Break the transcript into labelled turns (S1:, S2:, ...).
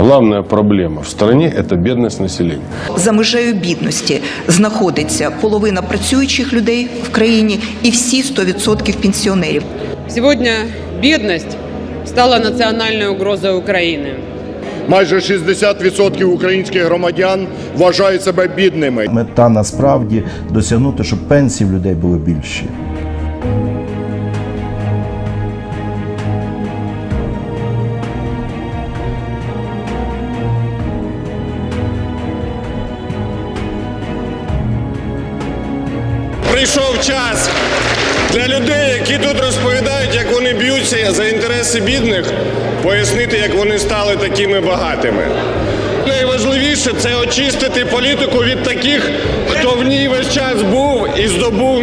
S1: Главная проблема в стране – это бедность населения.
S2: За межею бідності знаходиться половина працюючих людей в країні і всі 100% пенсіонерів.
S3: Сегодня бедность стала национальной угрозой Украины.
S4: Майже 60% українських громадян вважають себе бідними.
S5: Мета насправді досягнути, щоб пенсії в людей були більші.
S6: Прийшов час для людей, які тут розповідають, як вони б'ються за інтереси бідних, пояснити, як вони стали такими багатими. Найважливіше це очистити політику від таких, хто в ній весь час був і здобув.